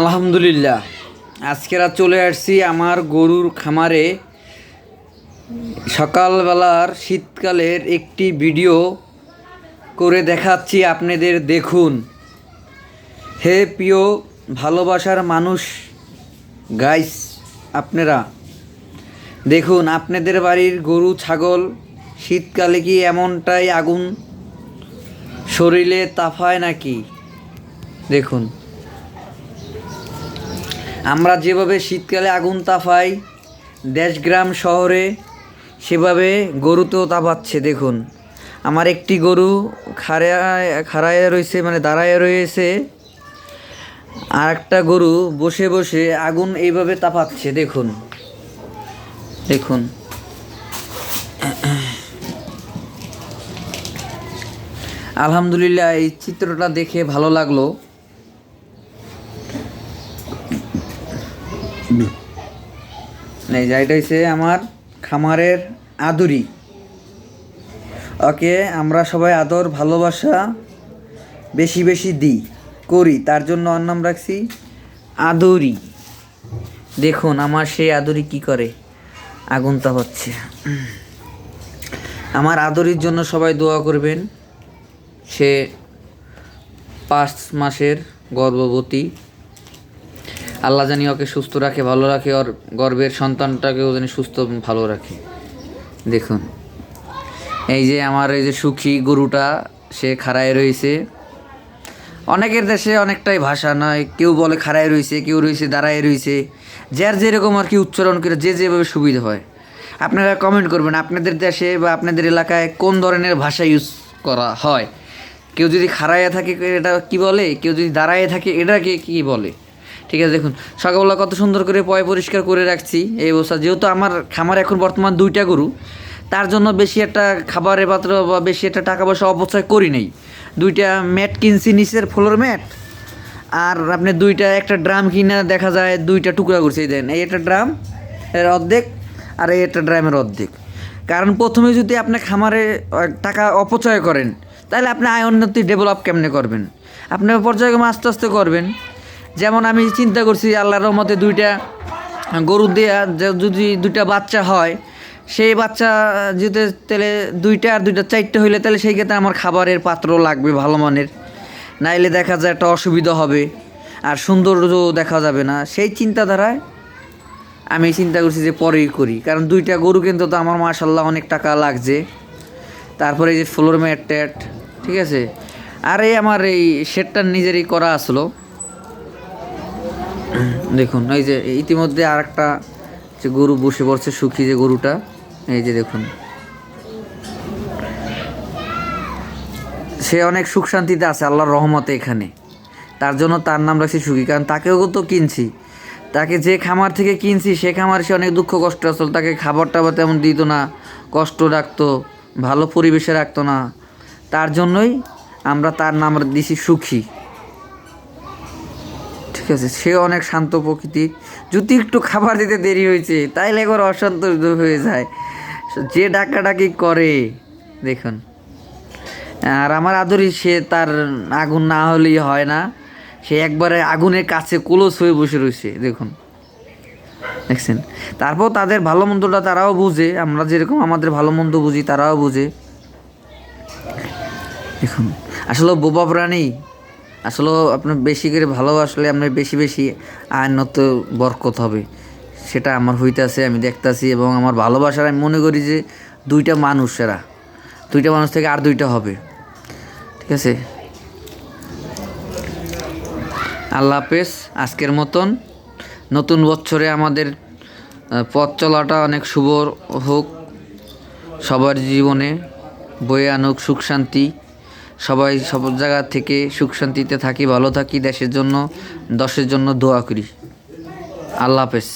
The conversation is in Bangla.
আলহামদুলিল্লাহ। আজকেরা চলে আসছি আমার গরুর খামারে। সকালবেলার শীতকালের একটি ভিডিও করে দেখাচ্ছি আপনাদের দেখুন। হে প্রিয় ভালোবাসার মানুষ গাইস আপনারা, দেখুন আপনাদের বাড়ির গরু, ছাগল, শীতকালে কি এমনটাই আগুন শরীরে তাফায় নাকি? দেখুন। আমরা যেভাবে শীতকালে আগুন তাফাই, দেশগ্রাম শহরে সেভাবে গরুতেও তাপাচ্ছে দেখুন। আমার একটি গরু খাড়ায় খাড়ায় রয়েছে মানে দাঁড়ায় রয়েছে। আর একটা গরু বসে বসে আগুন এইভাবে তাপাচ্ছে দেখুন। দেখুন। আলহামদুলিল্লাহ, এই চিত্রটা দেখে ভালো লাগল। এই যে এটা হচ্ছে আমার খামারের আদুরি। ওকে, আমরা সবাই আদর, ভালোবাসা বেশি বেশি দিই, করি। তার জন্য ওর নাম রাখছি আদুরি। দেখুন, আমার সেই আদুরি কি করে? আগুন তাপাচ্ছে আমার আদরির জন্য সবাই দোয়া করবেন। সে পাঁচ মাসের গর্ভবতী। আল্লাহ জানি ওকে সুস্থ রাখে, ভালো রাখে, ওর গর্বের সন্তানটাকেও জানি সুস্থ ভালো রাখে। দেখুন, এই যে আমার এই যে সুখী গরুটা, সে খাড়ায় রয়েছে। অনেকের দেশে অনেকটাই ভাষা নয়, কেউ বলে খাড়ায় রয়েছে, কেউ রয়েছে দাঁড়ায় রয়েছে। যার যেরকম আর কি উচ্চারণ করে যে যেভাবে সুবিধা হয়। আপনারা কমেন্ট করবেন, আপনাদের দেশে বা আপনাদের এলাকায় কোন ধরনের ভাষা ইউজ করা হয়? কেউ যদি খাড়াইয়া থাকে, এটা কি বলে? কেউ যদি দাঁড়ায় থাকে, এটাকে কি বলে? ঠিক আছে, দেখুন। সকালবেলা কত সুন্দর করে পয় পরিষ্কার করে রাখছি এই অবস্থা। যেহেতু আমার খামার এখন বর্তমান দুইটা গরু, তার জন্য বেশি একটা খাবারের পাত্র বা বেশি একটা টাকা পয়সা অপচয় করি নাই। দুইটা ম্যাট কিনছি, নিচের ফ্লোর ম্যাট, আর আপনি দুইটা, একটা ড্রাম কিনে দেখা যায় দুইটা টুকরা করছে, এই দেন এই একটা ড্রাম, এর অর্ধেক, আর এই একটা ড্রামের অর্ধেক। কারণ প্রথমে যদি আপনি খামারে টাকা অপচয় করেন, তাহলে আপনি আয় উন্নতি ডেভেলপ কেমনে করবেন? আপনি পর্যায়ক্রমে আস্তে আস্তে করবেন। যেমন আমি চিন্তা করছি আল্লাহর রহমতে দুইটা গরু দেয়া যদি দুইটা বাচ্চা হয়, সেই বাচ্চা যদি তাহলে দুইটা আর দুইটা চারটে হইলে তাহলে সেই ক্ষেত্রে আমার খাবারের পাত্র লাগবে ভালো মানের। নাইলে দেখা যায় একটা অসুবিধা হবে আর সৌন্দর্য দেখা যাবে না। সেই চিন্তাধারায় আমি চিন্তা করছি যে পরেই করি। কারণ দুইটা গরু কিন্তু তো আমার মাশাল্লাহ অনেক টাকা লাগছে। তারপরে এই যে ফ্লোর ম্যাট ট্যাট ঠিক আছে? আর এই আমার এই শেডটা নিজেরই করা আসলো। দেখুন, এই যে ইতিমধ্যে আর একটা যে গরু বসে পড়ছে, সুখী যে গরুটা, এই যে দেখুন। সে অনেক সুখ শান্তিতে আছে, আল্লাহর রহমতে এখানে। তার জন্য তার নাম রাখছি সুখী, কারণ তাকেও তো কিনছি। তাকে যে খামার থেকে কিনছি, সে খামার সে অনেক দুঃখ কষ্ট আসল। তাকে খাবার টাবার তেমন দিত না, কষ্ট রাখতো, ভালো পরিবেশে রাখতো না। তার জন্যই আমরা তার নাম দিছি সুখী। ঠিক আছে, সে অনেক শান্ত প্রকৃতি। যদি একটু খাবার দিতে দেরি হয়েছে, তাইলে একবার অশান্ত হয়ে যায়। যে ডাকাডাকি করে, দেখুন। আর আমার আদরি, সে তার আগুন না হলেই হয় না। সে একবারে আগুনের কাছে ক্লোজ হয়ে বসে রয়েছে, দেখুন। দেখছেন? তারপর তাদের ভালো মন্দটা তারাও বুঝে, আমরা যেরকম আমাদের ভালো মন্দ বুঝি, তারাও বুঝে। দেখুন, আসলে বোবা প্রাণী আসলে আপনার বেশি করে ভালোবাসলে আপনার বেশি বেশি আইনত বরকত হবে। সেটা আমার হইতাছে আমি দেখতাছি এবং আমার ভালোবাসার আমি মনে করি যে দুইটা মানুষ এরা দুইটা মানুষ থেকে আর দুইটা হবে। ঠিক আছে? আল্লাহ হাফেজ, আজকের মতন। নতুন বছরে আমাদের পথ চলাটা অনেক শুভ হোক। সবার জীবনে বয়ে আনুক সুখ শান্তি। সবাই সব জায়গা থেকে সুখ শান্তিতে থাকি, ভালো থাকি দেশের জন্য, দশের জন্য দোয়া করি। আল্লাহ হাফেজ।